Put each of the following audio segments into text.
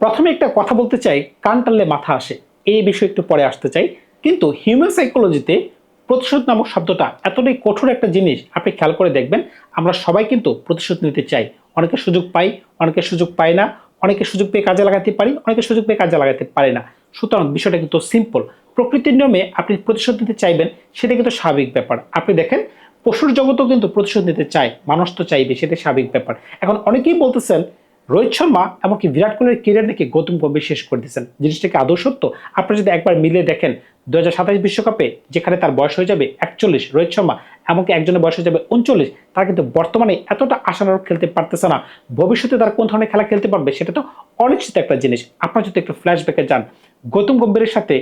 প্রথমে একটা কথা বলতে চাই, কান টানলে মাথা আসে। এই বিষয়ে একটু পরে আসতে চাই। কিন্তু হিউম্যান সাইকোলজিতে প্রতিশোধ নামক শব্দটা এতটাই কঠোর একটা জিনিস, আপনি খেয়াল করে দেখবেন, আমরা সবাই কিন্তু প্রতিশোধ নিতে চাই। অনেকে সুযোগ পাই, অনেকে সুযোগ পায় না, অনেকে সুযোগ পেয়ে কাজে লাগাতে পারি, অনেকে সুযোগ পেয়ে কাজে লাগাতে পারে না। সুতরাং বিষয়টা কিন্তু সিম্পল প্রকৃতির নিয়মে আপনি প্রতিশোধ নিতে চাইবেন, সেটা কিন্তু স্বাভাবিক ব্যাপার। আপনি দেখেন, পশুর জগতও কিন্তু প্রতিশোধ নিতে চায়, মানুষ তো চাইবে সেটা স্বাভাবিক ব্যাপার। এখন অনেকেই বলতেছেন রোহিত শর্মা এমনকি বিরাট কোহলির কেরিয়ার নাকি গৌতম গম্ভীর শেষ করে দিয়েছেন। জিনিসটাকে আদৌ সত্য? আপনি যদি একবার মিলে দেখেন দু বিশ্বকাপে যেখানে তার বয়স হয়ে যাবে একচল্লিশ, রোহিত শর্মা, এমনকি একজনের বয়স হয়ে যাবে উনচল্লিশ, তারা কিন্তু বর্তমানে এতটা আশানুরূপ খেলতে পারতেছে না। ভবিষ্যতে তারা কোন ধরনের খেলা খেলতে পারবে সেটা তো অনিশ্চিত একটা জিনিস। আপনারা যদি একটু ফ্ল্যাশব্যাকে যান, গৌতম গম্ভীরের সাথে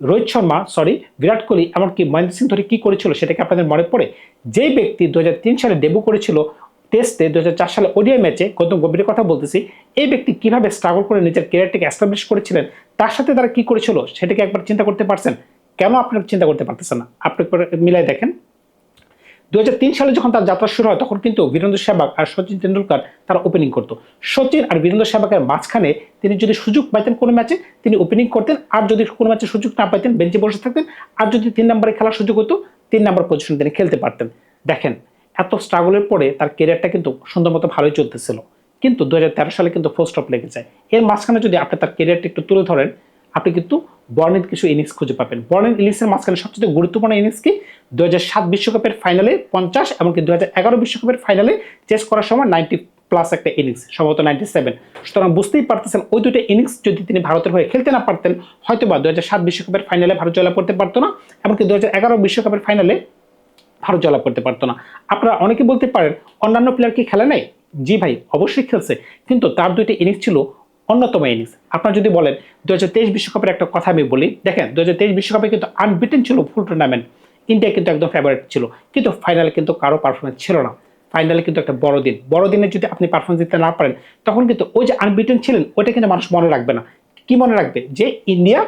রোহিত শর্মা সরি বিরাট কোহলি, এমনকি মহেন্দ্র সিং ধোনি কি করেছিল সেটাকে আপনাদের মনে পড়ে? যেই ব্যক্তি দু হাজার তিন সালে ডেবু করেছিল টেস্টে দুই হাজার চার সালে ওডিআই ম্যাচে গৌতম গম্ভীরের কথা বলতেছি, এই ব্যক্তি কীভাবে স্ট্রাগল করে নিজের ক্যারিয়ারটাকে এস্টাবলিশ করেছিলেন, তার সাথে তারা কি করেছিল সেটাকে একবার চিন্তা করতে পারছেন? কেন আপনি চিন্তা করতে পারতেছেন না? আপনি মিলাই দেখেন। দু হাজার তিন সালে যখন তার যাত্রা শুরু হয়, তখন কিন্তু বীরেন্দ্র সেবাগ আর সচিন তেন্ডুলকার তারা ওপেনিং করতো। সচিন আর বীরেন্দ্র সেবাগের মাঝখানে তিনি যদি সুযোগ পাইতেন কোনো ম্যাচে তিনি ওপেনিং করতেন। আর যদি কোনো ম্যাচে সুযোগ না পাইতেন বেঞ্চে বসে থাকতেন। আর যদি তিন নম্বরে খেলার সুযোগ হতো, তিন নম্বর পজিশন তিনি খেলতে পারতেন। দেখেন এত স্ট্রাগলের পরে তার কেরিয়ারটা কিন্তু সুন্দর মতো ভালোই চলতেছিল। কিন্তু দু হাজার তেরো সালে কিন্তু ফার্স্ট অফ লেগে যায়। এর মাঝখানে যদি আপনি তার কেরিয়ারটা একটু তুলে ধরেন, আপনি কিন্তু বর্ণের কিছু ইনিংস খুঁজে পাবেন। বর্ণের ইনিংসের মাঝখানে সবচেয়ে গুরুত্বপূর্ণ ইনিংস কি? দু সাত বিশ্বকাপের ফাইনালে পঞ্চাশ এমনকি দু এগারো বিশ্বকাপের ফাইনালে চেস করার সময় নাইনটি প্লাস একটা ইনিংস সম্ভবত নাইনটি সেভেন সুতরাং বুঝতেই পারতেছেন, ওই দুটো ইনিংস যদি তিনি ভারতের হয়ে খেলতে না পারতেন হয়তো বা দু সাত বিশ্বকাপের ফাইনালে ভারত জয়লাভ করতে পারতো না এমনকি দু এগারো বিশ্বকাপের ফাইনালে ভারত জয়লাভ করতে পারতো না। আপনারা অনেকে বলতে পারেন, অন্যান্য প্লেয়ার কি খেলে নাই? জি ভাই, অবশ্যই খেলছে। কিন্তু তার দুইটি ইনিংস ছিল অন্যতম ইনিংস আপনারা যদি বলেন দু হাজার তেইশ বিশ্বকাপের একটা কথা আমি বলি, দেখেন দু হাজার তেইশ বিশ্বকাপে কিন্তু আনবিটেন ছিল ফুল টুর্নামেন্ট ইন্ডিয়া কিন্তু একদম ফেভারিট ছিল। কিন্তু ফাইনালে কিন্তু কারও পারফরমেন্স ছিল না। ফাইনালে কিন্তু একটা বড় দিন। বড় দিনে যদি আপনি পারফরমেন্স দিতে না পারেন, তখন কিন্তু ওই যে আনবিটেন ছিলেন, ওইটা কিন্তু মানুষ মনে রাখবে না। কি মনে রাখবে? যে ইন্ডিয়া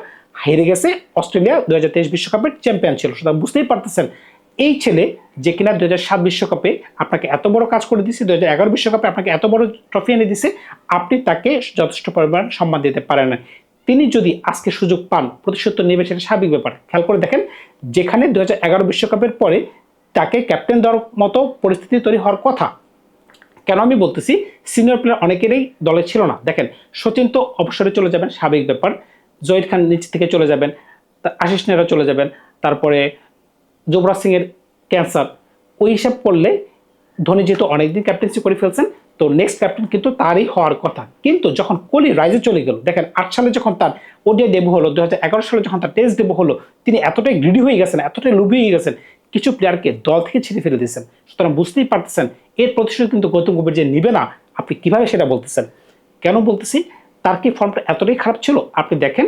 হেরে গেছে, অস্ট্রেলিয়া দু হাজার তেইশ বিশ্বকাপের চ্যাম্পিয়ন ছিল। সুতরাং বুঝতেই পারতেছেন এই ছেলে যে কিনা দু হাজার সাত বিশ্বকাপে আপনাকে এত বড় কাজ করে দিচ্ছে দু হাজার এগারো বিশ্বকাপে আপনাকে এত বড় ট্রফি এনে দিছে, আপনি তাকে যথেষ্ট পরিমাণ সম্মান দিতে পারেন না তিনি যদি আজকে সুযোগ পান, প্রতিশোধ তো নেবে, সেটা স্বাভাবিক ব্যাপার। খেয়াল করে দেখেন, যেখানে দু বিশ্বকাপের পরে তাকে ক্যাপ্টেন দেওয়ার মতো পরিস্থিতি তৈরি হওয়ার কথা, কেন আমি বলতেছি সিনিয়র প্লেয়ার অনেকেরই দলে ছিল না। দেখেন, সচিন তো অবসরে চলে যাবেন, স্বাভাবিক ব্যাপার। জহির খান নিচ থেকে চলে যাবেন আশিস নেহরা চলে যাবেন, তারপরে যুবরাজ সিং এর ক্যান্সার। ওই হিসাব করলে ধোনি যেহেতু অনেকদিন ক্যাপ্টেন্সি করে ফেলছেন, তো নেক্সট ক্যাপ্টেন কিন্তু তারই হওয়ার কথা। কিন্তু যখন কোহলি রাইজে চলে গেল, দেখেন আট সালে যখন তার ওডিআই ডেবু হলো দু সালে যখন তার টেস্ট ডেবু হলো, তিনি এতটাই গ্রিডি হয়ে গেছেন, এতটাই লুবি হয়ে গেছেন, কিছু প্লেয়ারকে দল থেকে ছিঁড়ে ফেলে দিয়েছেন। সুতরাং বুঝতেই পারতেছেন, এর প্রতিশোধ কিন্তু গৌতম গম্ভীর যে নিবে না, আপনি কীভাবে সেটা বলতেছেন? কেন বলতেছি? তার কি ফর্মটা এতটাই খারাপ ছিল? আপনি দেখেন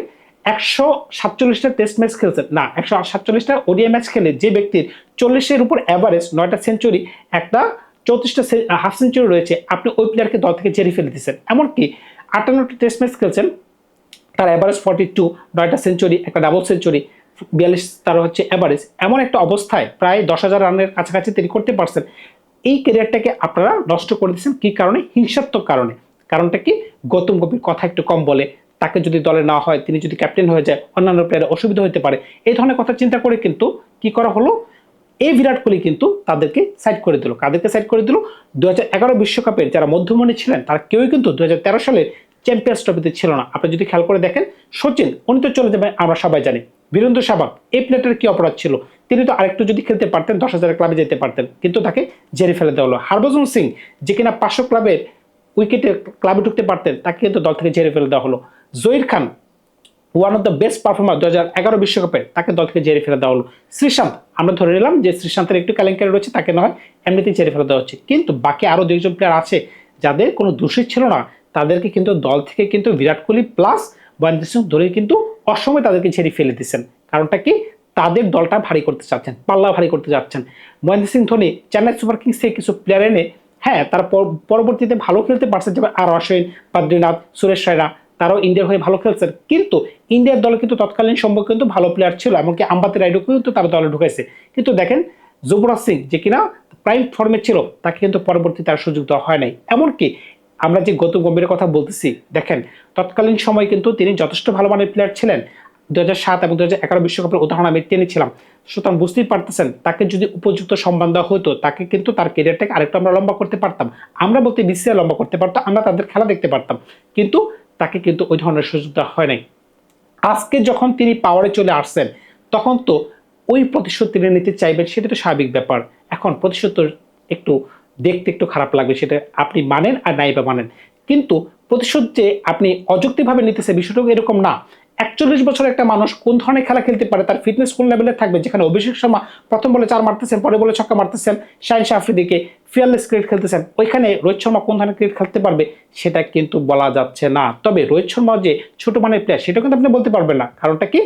একশো সাতচল্লিশটা টেস্ট ম্যাচ খেলছেন না, একশো সাতচল্লিশটা ওডিআই ম্যাচ খেলে যে ব্যক্তির চল্লিশের উপর অ্যাভারেজ নয়টা সেঞ্চুরি একটা চৌত্রিশটা হাফ সেঞ্চুরি রয়েছে, আপনি ওই প্লেয়ারকে দল থেকে জেরে ফেলে দিচ্ছেন এমনকি আটান্নটা টেস্ট ম্যাচ খেলছেন, তার অ্যাভারেজ ফর্টি টু নয়টা সেঞ্চুরি একটা ডাবল সেঞ্চুরি বিয়াল্লিশ, তার হচ্ছে অ্যাভারেজ এমন একটা অবস্থায় প্রায় দশ হাজার রানের কাছাকাছি তিনি করতে পারছেন। এই ক্যারিয়ারটাকে আপনারা নষ্ট করে দিচ্ছেন কি কারণে? হিংসাত্মক কারণে। কারণটা কি? গৌতম গম্ভীর কথা একটু কম বলে। তাকে যদি দলে না হয়, তিনি যদি ক্যাপ্টেন হয়ে যায়, অন্যান্য প্লেয়ারের অসুবিধা হতে পারে। এই ধরনের কথা চিন্তা করে কিন্তু কি করা হলো? এই বিরাট কোহলি কিন্তু তাদেরকে সাইড করে দিল। কাদেরকে সাইড করে দিল? দু হাজার বিশ্বকাপের যারা মধ্যমণি ছিলেন, তারা কেউই কিন্তু দু হাজার তেরো সালে চ্যাম্পিয়ন্স ট্রফিতে ছিল না। আপনি যদি খেয়াল করে দেখেন, সচিন, উনি তো চলে যাবেন, আমরা সবাই জানি। বীরেন্দ্র সাবাক এই প্লেয়ারটার কি অপরাধ ছিল? তিনি তো আরেকটু যদি খেলতে পারতেন, দশ হাজারের ক্লাবে যেতে পারতেন, কিন্তু তাকে জেরে ফেলে দেওয়া হলো। হরভজন সিং, যে কিনা পাঁচশো ক্লাবের উইকেটে ক্লাবে ঢুকতে পারতেন, তাকে কিন্তু দল থেকে ঝেড়ে ফেলে দেওয়া হলো। Zaheer Khan one of the best performer দু হাজার এগারো বিশ্বকাপে, তাকে দল থেকে জেরে ফেলে দেওয়া হলো। শ্রীশান্ত, আমরা ধরে নিলাম যে শ্রীশান্তের একটু কেলেঙ্কারি রয়েছে, তাকে নয়, এমনিতেই জেরে ফেলে দেওয়া হচ্ছে। কিন্তু বাকি আরও দুইজন প্লেয়ার আছে, যাদের কোনো দোষী ছিল না, তাদেরকে কিন্তু দল থেকে কিন্তু বিরাট কোহলি প্লাস মহেন্দ্র সিং ধরে কিন্তু অসময় তাদেরকে ঝেড়ে ফেলে দিচ্ছেন কারণটা কি? তাদের দলটা ভারী করতে চাচ্ছেন, পাল্লা ভারী করতে চাচ্ছেন। মহেন্দ্র সিং ধোনি, চেন্নাই সুপার কিংস কিছু প্লেয়ার এনে হ্যাঁ তারা পর- পরবর্তীতে ভালো খেলতে পারছে, যেমন আর অশ্বিন, বদ্রীনাথ, সুরেশ রায়না তারাও ইন্ডিয়ার হয়ে ভালো খেলছেন কিন্তু ইন্ডিয়ার দলে কিন্তু তৎকালীন সম্পর্কে কিন্তু ভালো প্লেয়ার ছিল, এমনকি আম্বাতি রাইডুকেও কিন্তু তারা দলে ঢুকাইছে। কিন্তু দেখেন, যুবরাজ সিং যে কিনা প্রাইম ফর্মে ছিল, তাকে কিন্তু পরবর্তীতে আর সুযোগ দেওয়া হয় নাই। এমনকি আমরা যে গৌতম গম্ভীরের কথা বলতেছি, দেখেন, তৎকালীন সময় কিন্তু তিনি যথেষ্ট ভালো মানের প্লেয়ার ছিলেন। দু সাত এবং দু হাজার এগারো বিশ্বকাপের উদাহরণ আমি টেনেছিলাম সুতরাং বুঝতেই পারতেছেন, তাকে যদি উপযুক্ত সম্মান দেওয়া হতো, তাকে কিন্তু তার কেরিয়ারটাকে আরেকটু আমরা লম্বা করতে পারতাম। আমরা বলতে বিসিআই লম্বা করতে পারতাম আমরা তাদের খেলা দেখতে পারতাম। কিন্তু তাকে কিন্তু ওই ধরনের সুযোগ দেওয়া হয় নাই। আজকে যখন তিনি পাওয়ারে চলে আসছেন, তখন তো ওই প্রতিশোধ তিনি নিতে চাইবেন, সেটা তো স্বাভাবিক ব্যাপার। এখন প্রতিশোধ একটু দেখতে একটু খারাপ লাগবে, সেটা আপনি মানেন আর নাই বা মানেন। কিন্তু প্রতিশোধ যে আপনি অযৌক্তিকভাবে নিতেছে বিষয়টা এরকম না। একচল্লিশ বছর একটা মানুষ কোন ধরনের খেলা খেলতে পারে, তার ফিটনেস কোন লেভেলে থাকবে? যেখানে অভিষেক শর্মা প্রথম বলে চার মারতেছেন, পরে বলে ছক্কা মারতেছেন, শাহিন আফ্রিদিকে ফিয়ারলেস ক্রিকেট খেলতেছেন। ওইখানে রোহিত শর্মা কোন ধরনের ক্রিকেট খেলতে পারবে, সেটা কিন্তু বলা যাচ্ছে না। তবে রোহিত শর্মা যে ছোট মানের প্লেয়ার সেটা কিন্তু আপনি বলতে পারবেন না। কারণটা কি?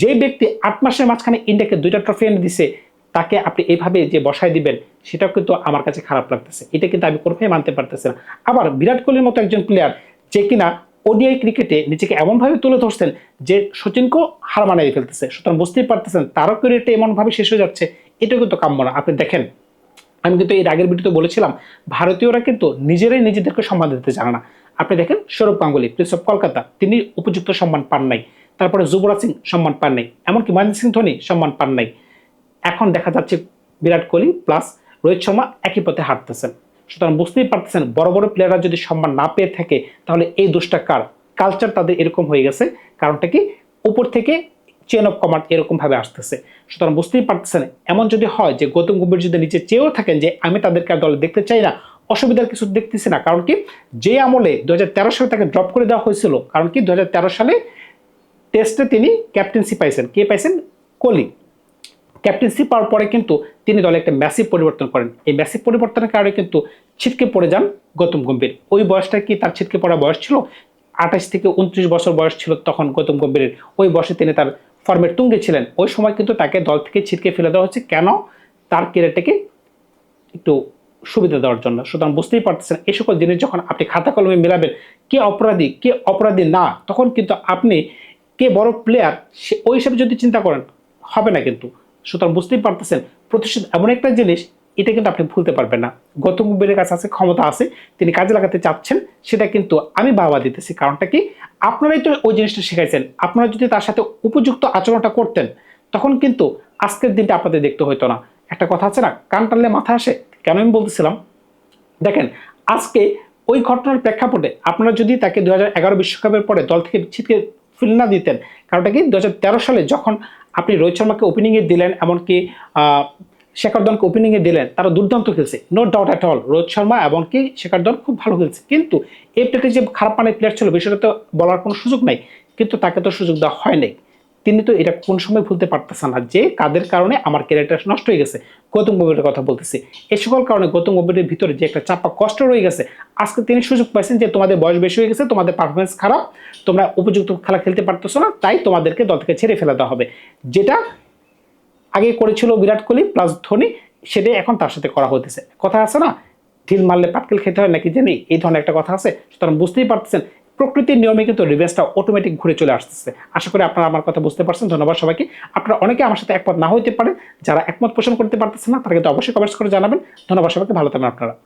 যে ব্যক্তি আট মাসের মাঝখানে ইন্ডিয়াকে দুইটা ট্রফি এনে দিছে, তাকে আপনি এইভাবে যে বসায় দিবেন, সেটাও কিন্তু আমার কাছে খারাপ লাগতেছে। এটা কিন্তু আমি কোনোভাবে মানতে পারতেছি না। আবার বিরাট কোহলির মতো একজন প্লেয়ার যে কিনা ওডিআই ক্রিকেটে নিজেকে এমনভাবে তুলে ধরছেন যে সচিনকেও হার মানিয়ে ফেলতেছে। সুতরাং বুঝতেই পারতেছেন তারও ক্যারিয়ারটা এমনভাবে শেষ হয়ে যাচ্ছে এটা কিন্তু কাম্য না। আপনি দেখেন, আমি কিন্তু এর আগের ভিডিওতে বলেছিলাম, ভারতীয়রা কিন্তু নিজেরাই নিজেদেরকে সম্মান দিতে জানে না। আপনি দেখেন, সৌরভ গাঙ্গুলি প্রিন্স অফ কলকাতা তিনি উপযুক্ত সম্মান পান নাই। তারপরে যুবরাজ সিং সম্মান পান নাই, এমনকি মহেন্দ্র সিং ধোনি সম্মান পান নাই। এখন দেখা যাচ্ছে বিরাট কোহলি প্লাস রোহিত শর্মা একই পথে হাঁটতেছেন সুতরাং বুঝতেই পারতেছেন বড় বড় প্লেয়াররা যদি সম্মান না পেয়ে থাকে, তাহলে এই দোষটা কার? কালচার তাদের এরকম হয়ে গেছে, কারণটা কি? উপর থেকে চেন অফ কমান্ড এরকমভাবে আসতেছে। সুতরাং বুঝতেই পারতেছেন, এমন যদি হয় যে গৌতম গম্ভীর যদি নিচে চেয়েও থাকেন যে আমি তাদেরকে আর দলে দেখতে চাই না, অসুবিধার কিছু দেখতেছি না। কারণ কি? যে আমলে দু হাজার তেরো সালে তাকে ড্রপ করে দেওয়া হয়েছিল, কারণ কি? দু হাজার তেরো সালে টেস্টে তিনি ক্যাপ্টেন্সি পাইছেন। কে পাইছেন? কোহলি। ক্যাপ্টেন্সি পাওয়ার পরে কিন্তু তিনি দলে একটা ম্যাসিভ পরিবর্তন করেন। এই ম্যাসিভ পরিবর্তনের কারণে কিন্তু ছিটকে পড়ে যান গৌতম গম্ভীর। ওই বয়সটা কি তার ছিটকে পড়া বয়স ছিল? আঠাশ থেকে উনত্রিশ বছর বয়স ছিল তখন গৌতম গম্ভীরের। ওই বয়সে তিনি তার ফর্মের তুঙ্গে ছিলেন। ওই সময় কিন্তু তাকে দল থেকে ছিটকে ফেলে দেওয়া হচ্ছে কেন? তার কেরিয়ারটাকে একটু সুবিধা দেওয়ার জন্য। সুতরাং বুঝতেই পারতেছেন, এই সকল জিনিস যখন আপনি খাতা কলমে মেলাবেন, কে অপরাধী কে অপরাধী না, তখন কিন্তু আপনি কে বড় প্লেয়ার সে ওই হিসাবে যদি চিন্তা করেন, হবে না কিন্তু। সুতরাং বুঝতেই পারতেছেন, প্রতিশোধ এমন একটা জিনিস, এটা কিন্তু আপনি ভুলতে পারবেন না। গৌতম গম্ভীরের কাছে আছে, ক্ষমতা আছে, তিনি কাজে লাগাতে চাচ্ছেন, সেটা কিন্তু আমি বাবা দিতেছি। কারণটা কি? আপনারাই তো ওই জিনিসটা শিখাইছেন। আপনারা যদি তার সাথে উপযুক্ত আচরণটা করতেন, তখন কিন্তু আজকের দিনটা আপনাদের দেখতে হইতো না। একটা কথা আছে না, কান টানলে মাথা আসে? কেন আমি বলতেছিলাম? দেখেন, আজকে ওই ঘটনার প্রেক্ষাপটে আপনারা যদি তাকে দু হাজার বিশ্বকাপের পরে দল থেকে ফিল না দিতেন। কারণটা কি? দু হাজার তেরো সালে যখন আপনি রোহিত শর্মাকে ওপেনিংয়ে দিলেন এমনকি শেখর ধনকে ওপেনিংয়ে দিলেন তারা দুর্দান্ত খেলছে। No doubt at all Rohit Sharma এমনকি শেখর ধন খুব ভালো খেলছে। কিন্তু এই যে খারাপ মানের প্লেয়ার ছিল, বিষয়টা তো বলার কোনো সুযোগ নাই। কিন্তু তাকে তো সুযোগ দেওয়া হয় নাই। তিনি তো এটা কোন সময় ভুলতে পারতেছেন না যে কাদের কারণে আমার ক্যারেক্টার নষ্ট হয়ে গেছে। গৌতম গম্ভীরের কথা বলতেছি। এই সকল কারণে গৌতম গম্ভীরের ভিতরে যে একটা চাপা কষ্ট রয়ে গেছে, আজকে তিনি সুযোগ পাইছেন যে তোমাদের বয়স বেশি হয়ে গেছে, তোমাদের পারফরমেন্স খারাপ, তোমরা উপযুক্ত খেলা খেলতে পারতেছো না, তাই তোমাদেরকে দল থেকে ছেড়ে ফেলে দেওয়া হবে। যেটা আগে করেছিল বিরাট কোহলি প্লাস ধোনি, সেটাই এখন তার সাথে করা হতেছে কথা আছে না, ঢিল মারলে পাটকেল খেতে হয় নাকি জানি? এই ধরনের একটা কথা আছে, সুতরাং বুঝতেই পারতেছেন প্রকৃতির নিয়মে কিন্তু রিভেন্সটা অটোমেটিক ঘুরে চলে আসতেছে। আশা করি আপনারা আমার কথা বুঝতে পারছেন। ধন্যবাদ সবাইকে। আপনারা অনেকে আমার সাথে একমত না হইতে পারে, যারা একমত পোষণ করতে পারতেছে না, তারা কিন্তু অবশ্যই কমেন্টস করে জানাবেন। ধন্যবাদ সবাইকে। ভালো থাকবেন আপনারা।